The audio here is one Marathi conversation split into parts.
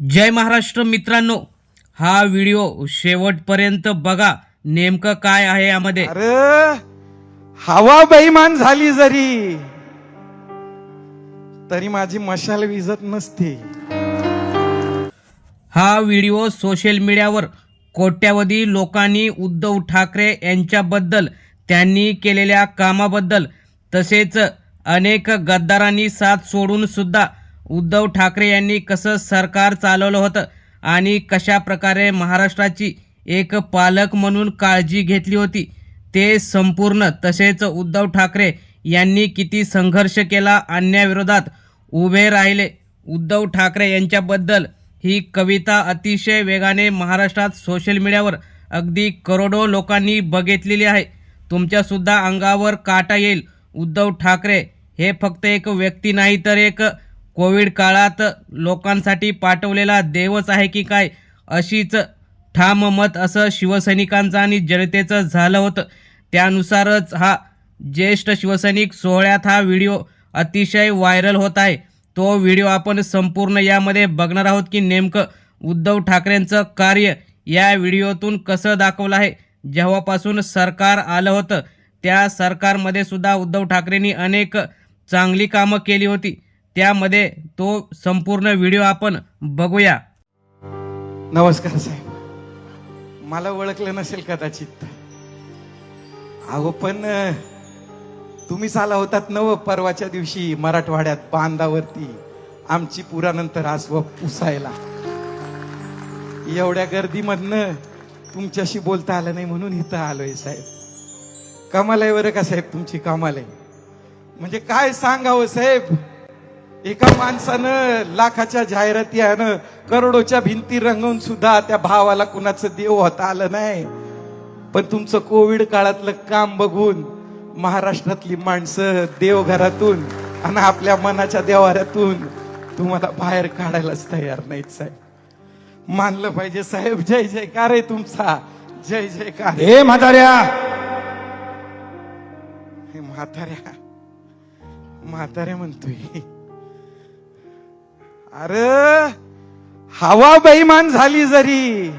जय महाराष्ट्र मित्रांनो हा व्हिडिओ शेवटपर्यंत बघा. नेमकं काय आहे यामध्ये? अरे हवा बेईमान झाली जरी तरी माझी मशाल विजत नसते. हा व्हिडिओ सोशल मीडियावर कोट्यावधी लोकांनी उद्धव ठाकरे यांच्याबद्दल त्यांनी केलेल्या कामाबद्दल तसेच अनेक गद्दारांनी साथ सोडून सुद्धा उद्धव ठाकरे यांनी कसं सरकार चालवलं होतं आणि कशा प्रकारे महाराष्ट्राची एक पालक म्हणून काळजी घेतली होती ते संपूर्ण तसेच उद्धव ठाकरे यांनी किती संघर्ष केला अन्यायाविरोधात उभे राहिले. उद्धव ठाकरे यांच्याबद्दल ही कविता अतिशय वेगाने महाराष्ट्रात सोशल मीडियावर अगदी करोडो लोकांनी बघितलेली आहे. तुमच्यासुद्धा अंगावर काटा येईल. उद्धव ठाकरे हे फक्त एक व्यक्ती नाही तर एक कोविड काळात लोकांसाठी पाठवलेला देवच आहे की काय अशीच ठाम मत असं शिवसैनिकांचं आणि जनतेचं झालं होतं. त्यानुसारच हा ज्येष्ठ शिवसैनिक सोहळ्यात हा व्हिडिओ अतिशय व्हायरल होत आहे. तो व्हिडिओ आपण संपूर्ण यामध्ये बघणार आहोत की नेमकं उद्धव ठाकरेंचं कार्य या व्हिडिओतून कसं दाखवलं आहे. जेव्हापासून सरकार आलं होतं त्या सरकारमध्ये सुद्धा उद्धव ठाकरेंनी अनेक चांगली कामं केली होती. त्यामध्ये तो संपूर्ण व्हिडिओ आपण बघूया. नमस्कार साहेब. मला ओळखलं नसेल कदाचित. अहो पण तुम्हीच आला होतात नव परवाच्या दिवशी मराठवाड्यात बांधावरती. आमची पुरानंतर आसव पुसायला. एवढ्या गर्दीमधनं तुमच्याशी बोलता आलं नाही म्हणून इथं आलोय साहेब. कमाल आहे बरं का साहेब तुमची कमाल आहे. म्हणजे काय सांगावं साहेब? एका माणसानं लाखाच्या जाहिराती आहे करोडोच्या भिंती रंगवून सुद्धा त्या भावाला कुणाचं देव होता आलं नाही. पण तुमचं कोविड काळातलं काम बघून महाराष्ट्रातली माणसं देवघरातून आणि आपल्या मनाच्या देवाऱ्यातून तुम्हाला बाहेर काढायलाच तयार नाहीत साहेब. मानलं पाहिजे साहेब जय जयकार आहे तुमचा. जय जयकार. हे म्हाताऱ्या. हे म्हाताऱ्या. म्हाताऱ्या म्हणतोय. अरे हवा बेईमान झाली जरी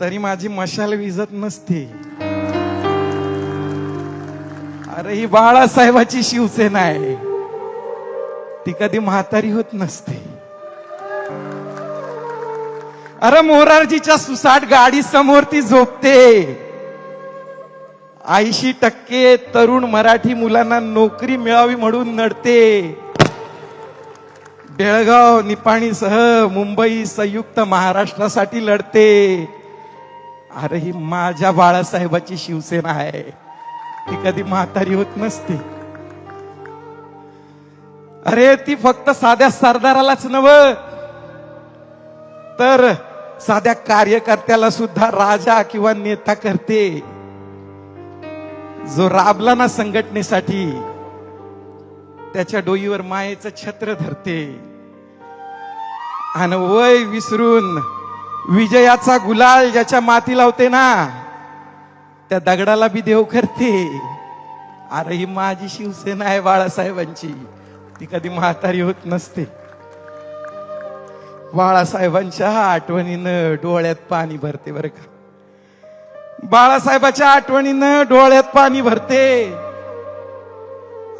तरी माझी मशाल विजत नसते. अरे ही बाळासाहेबाची शिवसेना आहे. ती कधी म्हातारी होत नसते. अरे मोरारजीच्या सुसाट गाडी समोर ती झोपते. ऐंशी टक्के तरुण मराठी मुलांना नोकरी मिळावी म्हणून नडते. बेळगाव निपाणीसह मुंबई संयुक्त महाराष्ट्रासाठी लढते. अरे ही माझ्या बाळासाहेबाची शिवसेना आहे. ती कधी म्हातारी होत नसते. अरे ती फक्त साध्या सरदारालाच नव. तर साध्या कार्यकर्त्याला सुद्धा राजा किंवा नेता करते. जो राबला ना संघटनेसाठी त्याच्या डोईवर मायेचं छत्र धरते. आणि वय विसरून विजयाचा गुलाल ज्याच्या माती लावते ना त्या दगडाला बी देव करते. अरे ही माझी शिवसेना आहे बाळासाहेबांची. ती कधी म्हातारी होत नसते. बाळासाहेबांच्या आठवणीनं डोळ्यात पाणी भरते बरं का. बाळासाहेबाच्या आठवणीनं डोळ्यात पाणी भरते.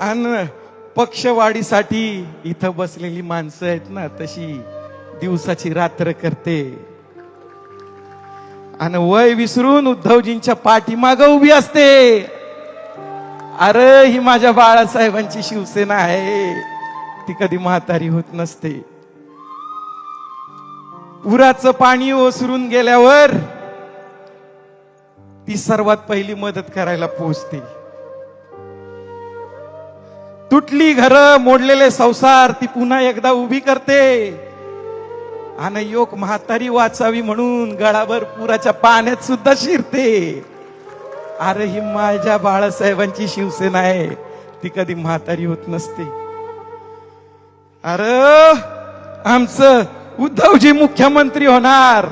आणि पक्षवाढीसाठी इथं बसलेली माणसं आहेत ना तशी. दिवसाची रात्र करते. आणि वय विसरून उद्धवजींच्या पाठीमाग उभी असते. अरे ही माझ्या बाळासाहेबांची शिवसेना आहे. ती कधी म्हातारी होत नसते. पुराचं पाणी ओसरून गेल्यावर ती सर्वात पहिली मदत करायला पोहोचते. तुटली घरं मोडलेले संसार ती पुन्हा एकदा उभी करते. आणि योग म्हातारी वाचावी म्हणून गळाभर पुराच्या पाण्यात सुद्धा शिरते. अरे ही माझ्या बाळासाहेबांची शिवसेना आहे. ती कधी म्हातारी होत नसते. अरे आमचं उद्धवजी मुख्यमंत्री होणार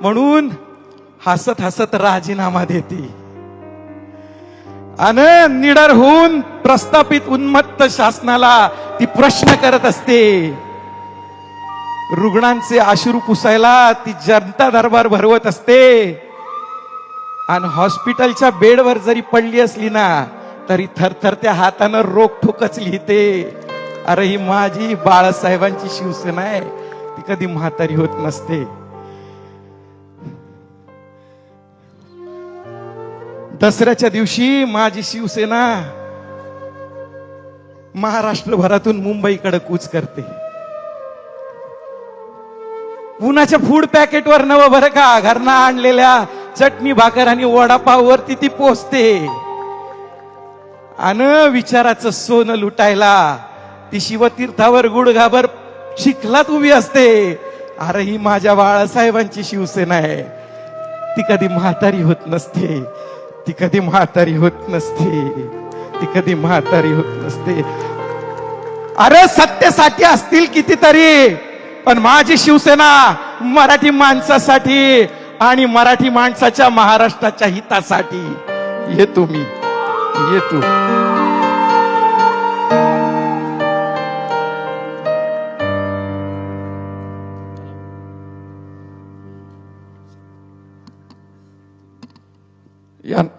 म्हणून हसत हसत राजीनामा देते. आणि निडर होऊन प्रस्थापित उन्मत्त शासनाला ती प्रश्न करत असते. रुग्णांचे आश्रू पुसायला ती जनता दरबार भरवत असते. आणि हॉस्पिटलच्या बेडवर जरी पडली असली ना तरी थरथरत्या हातानं रोखोकच लिहिते. अरे ही माझी बाळासाहेबांची शिवसेना आहे. ती कधी म्हातारी होत नसते. दसऱ्याच्या दिवशी माझी शिवसेना महाराष्ट्रभरातून मुंबईकडे कूच करते. उन्हाच्या फूड पॅकेटवर नव बरं का? घरना आणलेल्या चटणी भाकर आणि वडापाववरती ती पोचते. अन विचाराचं सोनं लुटायला ती शिवतीर्थावर गुडघाभर चिखलात उभी असते. अरे ही माझ्या बाळासाहेबांची शिवसेना आहे. ती कधी म्हातारी होत नसते. ती कधी म्हातारी होत नसते. ती कधी म्हातारी होत नसते. अरे सत्तेसाठी असतील कितीतरी. पण माझी शिवसेना मराठी माणसासाठी आणि मराठी माणसाच्या महाराष्ट्राच्या हितासाठी. येतो मी. येतो.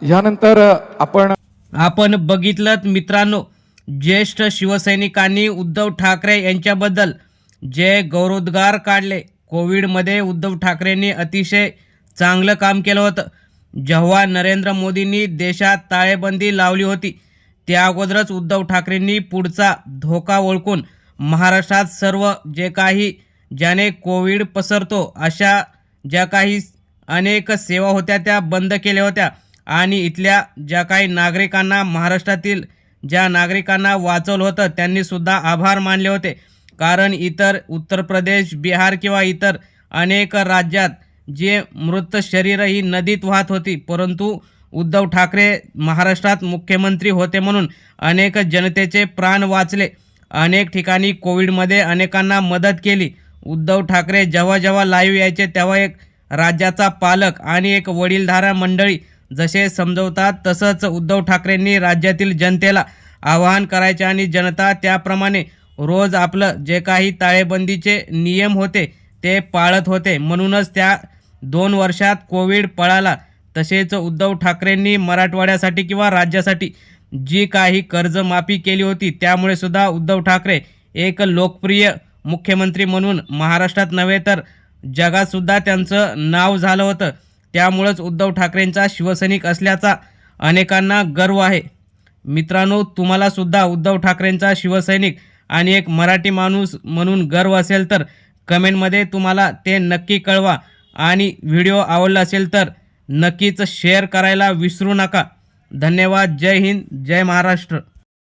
यानंतर आपण आपण बघितलं मित्रांनो ज्येष्ठ शिवसैनिकांनी उद्धव ठाकरे यांच्याबद्दल जे गौरवोद्गार काढले. कोविडमध्ये उद्धव ठाकरेंनी अतिशय चांगलं काम केलं होतं. जेव्हा नरेंद्र मोदींनी देशात ताळेबंदी लावली होती त्या अगोदरच उद्धव ठाकरेंनी पुढचा धोका ओळखून महाराष्ट्रात सर्व जे काही ज्याने कोविड पसरतो अशा ज्या काही अनेक सेवा होत्या त्या बंद केल्या होत्या. आणि इथल्या ज्या काही नागरिकांना महाराष्ट्रातील ज्या नागरिकांना वाचवलं होतं त्यांनीसुद्धा आभार मानले होते. कारण इतर उत्तर प्रदेश बिहार किंवा इतर अनेक राज्यात जे मृत शरीर ही नदीत वाहत होती परंतु उद्धव ठाकरे महाराष्ट्रात मुख्यमंत्री होते म्हणून अनेक जनतेचे प्राण वाचले. अनेक ठिकाणी कोविडमध्ये अनेकांना मदत केली. उद्धव ठाकरे जेव्हा जेव्हा लाईव्ह यायचे तेव्हा एक राज्याचा पालक आणि एक वडीलधारा मंडळी जसे समजवतात तसंच उद्धव ठाकरेंनी राज्यातील जनतेला आवाहन करायचे आणि जनता त्याप्रमाणे रोज आपलं जे काही ताळेबंदीचे नियम होते ते पाळत होते. म्हणूनच त्या दोन वर्षात कोविड पळाला. तसेच उद्धव ठाकरेंनी मराठवाड्यासाठी किंवा राज्यासाठी जी काही कर्जमाफी केली होती त्यामुळे सुद्धा उद्धव ठाकरे एक लोकप्रिय मुख्यमंत्री म्हणून महाराष्ट्रात नव्हे तर जगातसुद्धा त्यांचं नाव झालं होतं. त्यामुळंच उद्धव ठाकरेंचा शिवसैनिक असल्याचा अनेकांना गर्व आहे. मित्रांनो तुम्हालासुद्धा उद्धव ठाकरेंचा शिवसैनिक आणि एक मराठी माणूस म्हणून गर्व असेल तर कमेंटमध्ये तुम्हाला ते नक्की कळवा. आणि व्हिडिओ आवडला असेल तर नक्कीच शेअर करायला विसरू नका. धन्यवाद. जय हिंद. जय महाराष्ट्र.